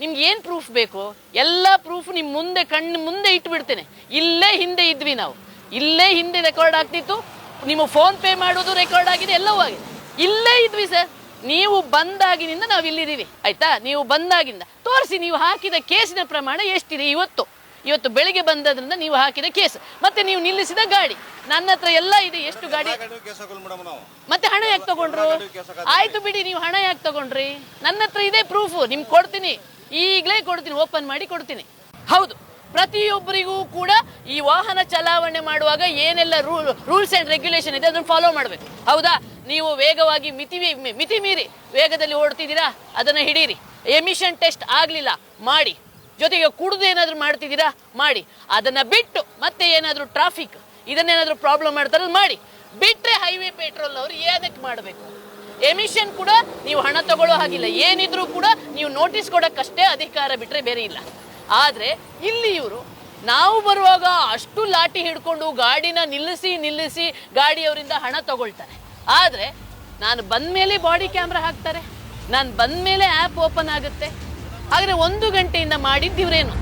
ನಿಮ್ಗೆ ಏನು ಪ್ರೂಫ್ ಬೇಕು ಎಲ್ಲ ಪ್ರೂಫ್ ನಿಮ್ಮ ಮುಂದೆ ಕಣ್ಣು ಮುಂದೆ ಇಟ್ಬಿಡ್ತೇನೆ. ಇಲ್ಲೇ ಹಿಂದೆ ಇದ್ವಿ ನಾವು. ಇಲ್ಲೇ ಹಿಂದೆ ರೆಕಾರ್ಡ್ ಆಗ್ತಿತ್ತು. ನಿಮ್ಮ ಫೋನ್ ಪೇ ಮಾಡೋದು ರೆಕಾರ್ಡ್ ಆಗಿದೆ ಎಲ್ಲವೂ ಆಗಿದೆ. ಇಲ್ಲೇ ಇದ್ವಿ ಸರ್ ನೀವು ಬಂದಾಗಿನಿಂದ ನಾವು ಇಲ್ಲಿದ್ದೀವಿ. ಆಯ್ತಾ? ನೀವು ಬಂದಾಗಿಂದ. ತೋರಿಸಿ ನೀವು ಹಾಕಿದ ಕೇಸಿನ ಪ್ರಮಾಣ ಎಷ್ಟಿದೆ ಇವತ್ತು? ಇವತ್ತು ಬೆಳಿಗ್ಗೆ ಬಂದದ್ರಿಂದ ನೀವು ಹಾಕಿದ ಕೇಸ್. ಮತ್ತೆ ನೀವು ನಿಲ್ಲಿಸಿದ ಗಾಡಿ. ನನ್ನ ಹತ್ರ ಎಲ್ಲ ಇದೆ. ಎಷ್ಟು ಗಾಡಿ? ಮತ್ತೆ ಹಣ ಯಾಕೆ ತಗೊಂಡ್ರು? ಆಯ್ತು ಬಿಡಿ ನೀವು ಹಣ ಯಾಕೆ ತಗೊಂಡ್ರಿ? ನನ್ನ ಹತ್ರ ಇದೆ ಪ್ರೂಫ್ ನಿಮ್ಗೆ ಕೊಡ್ತೀನಿ. ಈಗಲೇ ಕೊಡ್ತೀನಿ, ಓಪನ್ ಮಾಡಿ ಕೊಡ್ತೀನಿ. ಹೌದು, ಪ್ರತಿಯೊಬ್ಬರಿಗೂ ಕೂಡ ಈ ವಾಹನ ಚಲಾವಣೆ ಮಾಡುವಾಗ ಏನೆಲ್ಲ ರೂಲ್ ರೂಲ್ಸ್ ಅಂಡ್ ರೆಗ್ಯುಲೇಷನ್ ಇದೆ ಅದನ್ನು ಫಾಲೋ ಮಾಡಬೇಕು. ಹೌದಾ? ನೀವು ವೇಗವಾಗಿ ಮಿತಿ ಮಿತಿ ಮೀರಿ ವೇಗದಲ್ಲಿ ಓಡ್ತಿದ್ದೀರಾ ಅದನ್ನು ಹಿಡೀರಿ. ಎಮಿಷನ್ ಟೆಸ್ಟ್ ಆಗಲಿಲ್ಲ, ಮಾಡಿ. ಜೊತೆಗೆ ಕುಡಿದು ಏನಾದರೂ ಮಾಡ್ತಿದ್ದೀರಾ? ಮಾಡಿ. ಅದನ್ನು ಬಿಟ್ಟು ಮತ್ತೆ ಏನಾದರೂ ಟ್ರಾಫಿಕ್ ಇದನ್ನೇನಾದರೂ ಪ್ರಾಬ್ಲಮ್ ಮಾಡ್ತಾರೆ ಮಾಡಿ. ಬಿಟ್ಟರೆ ಹೈವೇ ಪೆಟ್ರೋಲ್ ಅವರು ಏನಕ್ಕೆ ಮಾಡಬೇಕು? ಎಮಿಷನ್ ಕೂಡ ನೀವು ಹಣ ತಗೊಳ್ಳೋ ಹಾಗಿಲ್ಲ. ಏನಿದ್ರೂ ಕೂಡ ನೀವು ನೋಟಿಸ್ ಕೊಡೋಕ್ಕಷ್ಟೇ ಅಧಿಕಾರ ಬಿಟ್ಟರೆ ಬೇರೆ ಇಲ್ಲ. ಆದ್ರೆ ಇಲ್ಲಿ ಇವರು ನಾವು ಬರುವಾಗ ಅಷ್ಟು ಲಾಠಿ ಹಿಡ್ಕೊಂಡು ಗಾಡಿನ ನಿಲ್ಲಿಸಿ ನಿಲ್ಲಿಸಿ ಗಾಡಿಯವರಿಂದ ಹಣ ತಗೊಳ್ತಾರೆ. ಆದ್ರೆ ನಾನು ಬಂದ ಮೇಲೆ ಬಾಡಿ ಕ್ಯಾಮ್ರಾ ಹಾಕ್ತಾರೆ. ನಾನು ಬಂದ ಮೇಲೆ ಆ್ಯಪ್ ಓಪನ್ ಆಗುತ್ತೆ. ಆದರೆ ಒಂದು ಗಂಟೆಯಿಂದ ಮಾಡಿದ್ದು ಇವ್ರೇನು?